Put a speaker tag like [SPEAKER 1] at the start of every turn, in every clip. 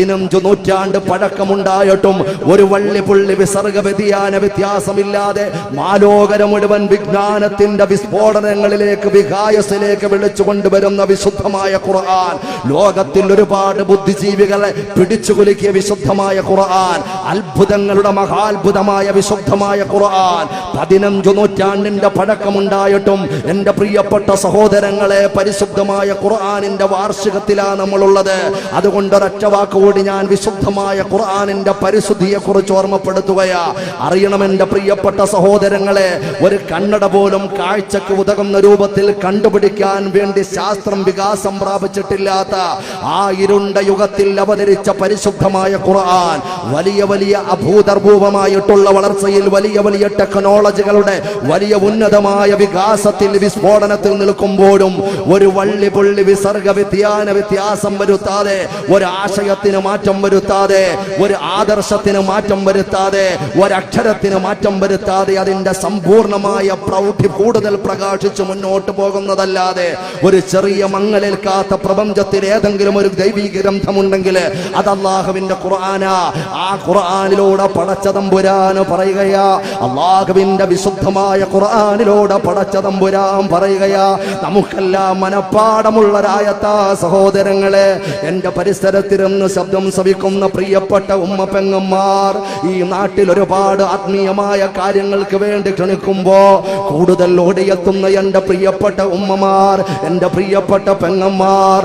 [SPEAKER 1] പതിനഞ്ചു നൂറ്റാണ്ട് പഴക്കമുണ്ടായിട്ടും ഒരു വള്ളി പുള്ളി വിസർഗ വ്യതിയാന വ്യത്യാസമില്ലാതെ മാലോകര മുഴുവൻ വിജ്ഞാനത്തിന്റെ വിസ്ഫോടനങ്ങളിലേക്ക് വികായസിലേക്ക് വിളിച്ചു കൊണ്ടുവരുന്ന വിശുദ്ധമായ ഖുർആൻ. ലോകത്തിൽ ഒരുപാട് ബുദ്ധിജീവികളെ പിടിച്ചുകുലുക്കിയ വിശുദ്ധമായ ഖുർആൻ. അത്ഭുതങ്ങളുടെ മഹാത്ഭുതമായ വിശുദ്ധമായ ഖുർആൻ. പതിനഞ്ചു നൂറ്റാണ്ടിന്റെ പഴക്കമുണ്ടായിട്ടും എന്റെ പ്രിയപ്പെട്ട സഹോദരങ്ങളെ പരിശുദ്ധമായ ഖുർആനിന്റെ വാർഷികത്തിലാണ് നമ്മളുള്ളത്. അതുകൊണ്ട് ഒരൊറ്റ വാക്കുകൂടി ഞാൻ വിശുദ്ധമായ ഖുർആാനിന്റെ പരിശുദ്ധിയെ കുറിച്ച് ഓർമ്മപ്പെടുത്തുകയാ. അറിയണം എന്റെ പ്രിയപ്പെട്ട സഹോദരങ്ങളെ ഒരു കണ്ണട പോലും കാഴ്ചക്ക് ഉതകുന്ന രൂപത്തിൽ കണ്ടുപിടിക്കാൻ വേണ്ടി ശാസ്ത്രം വികാസം പ്രാപിച്ചിട്ടില്ലാത്ത ആ ഇരുണ്ട യുഗത്തിൽ അവതരിച്ച പരിശുദ്ധമായ ഖുർആൻ വലിയ വലിയ അഭൂതർഭൂപമായിട്ടുള്ള വളർച്ചയിൽ വലിയ വലിയ ടെക്നോളജികളുടെ വലിയ ഉന്നതമായ വികാസത്തിൽ വിസ്ഫോടനത്തിൽ നിൽക്കുമ്പോഴും ഒരു വള്ളി പുള്ളി വിസർഗ വ്യതിയാന വ്യത്യാസം വരുത്താതെ ഒരു ആശയത്തിന് മാറ്റം വരുത്താതെ ഒരു ആദർശത്തിന് മാറ്റം വരുത്താതെ ഒരക്ഷരത്തിന് മാറ്റം വരുത്താതെ അതിന്റെ സമ്പൂർണമായ പ്രൗഢി കൂടുതൽ പ്രകാശിച്ച് മുന്നോട്ട് പോകുന്നതല്ലാതെ ഒരു ചെറിയ മങ്ങലേൽക്കാത്ത പ്രപഞ്ചത്തിൽ ഏതെങ്കിലും ഒരു ദൈവീ ഗ്രന്ഥമുണ്ടെങ്കിൽ അത് അള്ളാഹുവിന്റെ ഖുർആന. ആ ഖുർആാനിലൂടെ പടച്ചതമ്പുരാന് പറയുകയാ. അള്ളാഹുവിന്റെ വിശുദ്ധമായ ഖുർആാനിലൂടെ പടച്ചതമ്പുരാൻ പറയുകയാ. നമുക്കെല്ലാം മനപ്പാടമുള്ള രായത്താ സഹോദരങ്ങളെ എന്റെ പരിസരത്തിരുന്ന് ശബ്ദം ശ്രവിക്കുന്ന പ്രിയപ്പെട്ട ഉമ്മ പെങ്ങന്മാർ ഈ നാട്ടിൽ ഒരുപാട് ആത്മീയമായ കാര്യങ്ങൾക്ക് വേണ്ടി ക്ഷണിക്കുമ്പോ കൂടുതൽ ഓടിയെത്തുന്ന എന്റെ പ്രിയപ്പെട്ട ഉമ്മമാർ എന്റെ പ്രിയപ്പെട്ട പെങ്ങന്മാർ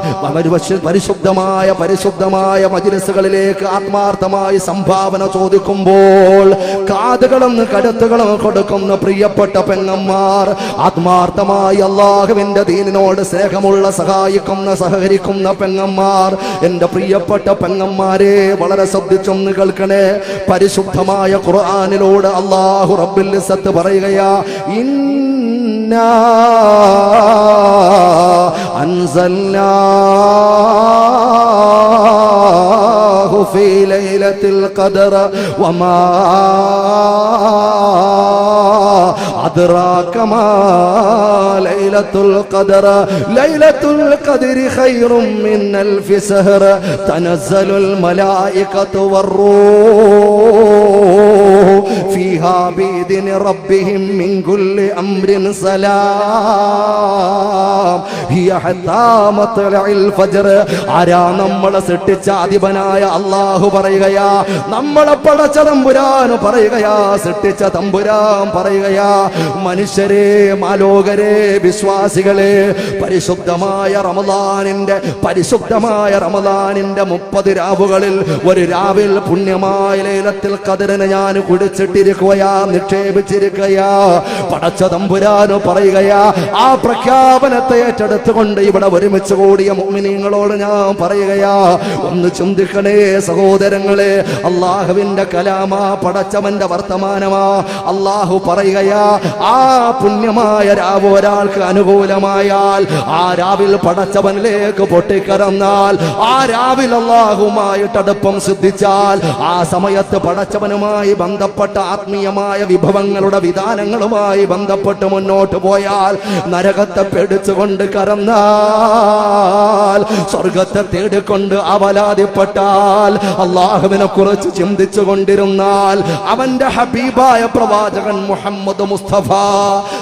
[SPEAKER 1] പരിശുദ്ധമായ പരിശുദ്ധമായ മജിലിസുകളിലേക്ക് ആത്മാർത്ഥമായി സംഭാവന ചോദിക്കുമ്പോൾ കാതുകളും കരുത്തുകളും കൊടുക്കുന്ന പ്രിയപ്പെട്ട പെങ്ങന്മാർ ആത്മാർത്ഥമായി അള്ളാഹുവിന്റെ ദീനിനോട് സ്നേഹമുള്ള സഹായിക്കുന്ന സഹകരിക്കുന്ന പെങ്ങന്മാർ എന്റെ പ്രിയപ്പെട്ട പെങ്ങന്മാരെ വളരെ ശ്രദ്ധിച്ചൊന്ന് കേൾക്കണേ പരിശുദ്ധമായ ഖുർആനിലൂടെ അള്ളാഹു റബ്ബിൽ സത്ത് പറയുകയാ ഇന്നാ أنزلناه في ليلة القدر وما أدراك ما ليلة القدر. ليلة القدر خير من ألف سهر. تنزل الملائكة والروح فيها ഇതിന് റബ്ബിഹിം മിൻ കുല്ലി അംരിൻ സലാം. ഹിയ ഹത്താ ഫജ്ർ ആരാ നമ്മളെ സൃഷ്ടിച്ച അധിപനായ അള്ളാഹു പറയുകയാ? നമ്മളെ പടച്ച തമ്പുരാൻ പറയുകയാ സൃഷ്ടിച്ച തമ്പുരാൻ പറയുകയാ. മനുഷ്യരെ മാലോകരെ വിശ്വാസികളെ പരിശുദ്ധമായ റമദാനിന്റെ പരിശുദ്ധമായ റമദാനിന്റെ മുപ്പത് രാവുകളിൽ ഒരു രാവിൽ പുണ്യമായ ലേലത്തിൽ ഖദ്റിനെ ഞാൻ കുടിച്ചിട്ടിരിക്കുകയാ. നിക്ഷേപിച്ചിരിക്കുകയാ പടച്ച തമ്പുരാനു പറയുകയാ ആ പ്രഖ്യാപനത്തെ ഏറ്റെടുത്തുകൊണ്ട് ഇവിടെ ഒരുമിച്ച് കൂടിയ മുഅ്മിനീങ്ങളോട് ഞാൻ പറയുകയാ ഒന്ന് ചിന്തിക്കണേ സഹോദരങ്ങളെ അള്ളാഹുവിന്റെ കലാമാ പടച്ചവന്റെ വർത്തമാനമാ. അള്ളാഹു പറയുകയാ ആ പുണ്യമായ രാവ് ഒരാൾക്ക് അനുകൂലമായാൽ ആ രാവിൽ പടച്ചവനിലേക്ക് പൊട്ടിക്കറന്നാൽ ആ രാവിൽ അള്ളാഹുമായിട്ട് അടുപ്പം സിദ്ധിച്ചാൽ ആ സമയത്ത് പടച്ചവനുമായി ബന്ധപ്പെട്ട ആത്മീയമായ വിഭവങ്ങളുടെ വിധാനങ്ങളുമായി ബന്ധപ്പെട്ട് മുന്നോട്ട് പോയാൽ നരകത്തെ പേടിച്ചുകൊണ്ട് കറന്നാൽ സ്വർഗത്തെ തേടിക്കൊണ്ട് അവലാതിപ്പെട്ടാൽ അള്ളാഹുവിനെ കുറിച്ച് ചിന്തിച്ചു കൊണ്ടിരുന്നാൽ അവന്റെ ഹബീബായ പ്രവാചകൻ മുഹമ്മദ് മുസ്തഫ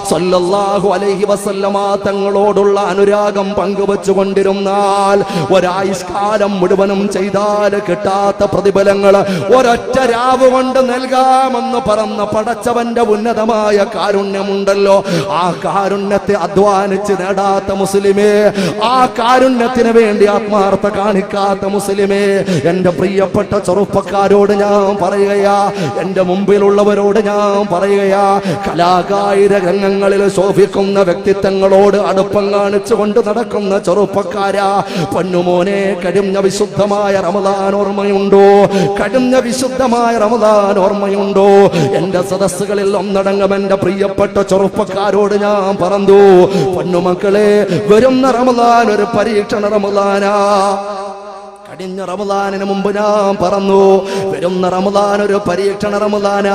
[SPEAKER 1] സല്ലല്ലാഹു അലൈഹി വസല്ലമ തങ്ങളോടുള്ള അനുരാഗം പങ്കുവച്ചു കൊണ്ടിരുന്നാൽ ഒരായുഷ്കാലം മുഴുവനും ചെയ്താൽ കിട്ടാത്ത പ്രതിഫലങ്ങൾ ഒരൊറ്റ രാവ് കൊണ്ട് നൽകാമെന്ന് പറഞ്ഞ പടച്ചവന്റെ ഉന്നതമായ കാരുണ്യമുണ്ടല്ലോ. ആ കാരുണ്യത്തെ അധ്വാനിച്ച് നേടാത്ത മുസ്ലിമേ ആ കാരുണ്യത്തിന് വേണ്ടി ആത്മാർത്ഥ കാണിക്കാത്ത മുസ്ലിമേ എന്റെ പ്രിയപ്പെട്ട ചെറുപ്പക്കാരോട് ഞാൻ പറയുകയാ എന്റെ മുമ്പിലുള്ളവരോട് ഞാൻ പറയുകയാ കലാകായിക രംഗങ്ങളിൽ ശോഭിക്കുന്ന വ്യക്തിത്വങ്ങളോട് അടുപ്പം കാണിച്ചു കൊണ്ട് നടക്കുന്ന ചെറുപ്പക്കാരാ. പൊന്നുമോനെ കഴിഞ്ഞ വിശുദ്ധമായ റമദാൻ ഓർമ്മയുണ്ടോ? കഴിഞ്ഞ വിശുദ്ധമായ റമദാൻ ഓർമ്മയുണ്ടോ? എന്റെ സദസ്സുകളിൽ ഒന്നടങ്കം എന്റെ പ്രിയപ്പെട്ട ചെറുപ്പക്കാരോട് ഞാൻ പറഞ്ഞു പൊന്നുമക്കളെ വരുന്ന റമദാൻ ഒരു പരീക്ഷണ റമദാനാ. കഴിഞ്ഞ റമദാനിന് മുമ്പ് ഞാൻ പറഞ്ഞു വരുന്ന റമദാൻ ഒരു പരീക്ഷണ റമദാന.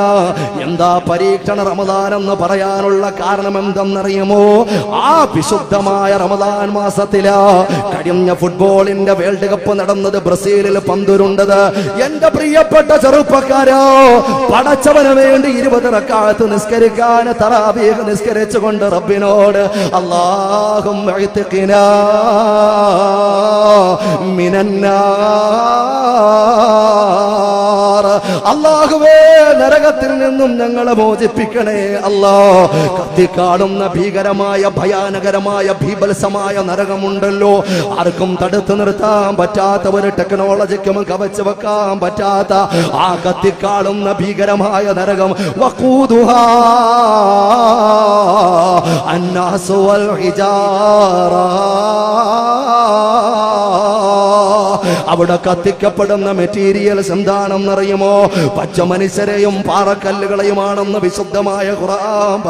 [SPEAKER 1] എന്താ പരീക്ഷണ റമദാൻ എന്ന് പറയാനുള്ള കാരണം എന്തെന്നറിയുമോ ആ വിശുദ്ധമായ റമദാൻ മാസത്തിലാ കഴിഞ്ഞ ഫുട്ബോളിന്റെ വേൾഡ് കപ്പ് നടന്നത് ബ്രസീലിൽ പന്തുരുണ്ടത്. എന്റെ പ്രിയപ്പെട്ട ചെറുപ്പക്കാരോ പടച്ചവന് വേണ്ടി ഇരുപത് റക്കാലത്ത് നിസ്കരിക്കാൻ തറാവീഹ് നിസ്കരിച്ചുകൊണ്ട് റബ്ബിനോട് അള്ളാഹും മിനന്നാർ അള്ളാഹുവേ നരകത്തിൽ നിന്നും ഞങ്ങളെ മോചിപ്പിക്കണേ അല്ലാ. കത്തിക്കാടുന്ന ഭീകരമായ ഭയാനകരമായ ഭീപത്സമായ നരകമുണ്ടല്ലോ. ആർക്കും തടുത്തു നിർത്താൻ പറ്റാത്ത ഒരു ടെക്നോളജിക്കും കവച്ചു വെക്കാൻ പറ്റാത്ത ആ കത്തിക്കാടുന്ന ഭീകരമായ നരകം. വഖൂദുഹാ. ഹിജാറാ വൽ ഹിജാറ. അവിടെ കത്തിക്കപ്പെടുന്ന മെറ്റീരിയൽസ് എന്താണെന്നറിയുമോ? പച്ച മനുഷ്യരെയും പാറക്കല്ലുകളെയുമാണെന്ന് വിശുദ്ധമായ ഖുർആൻ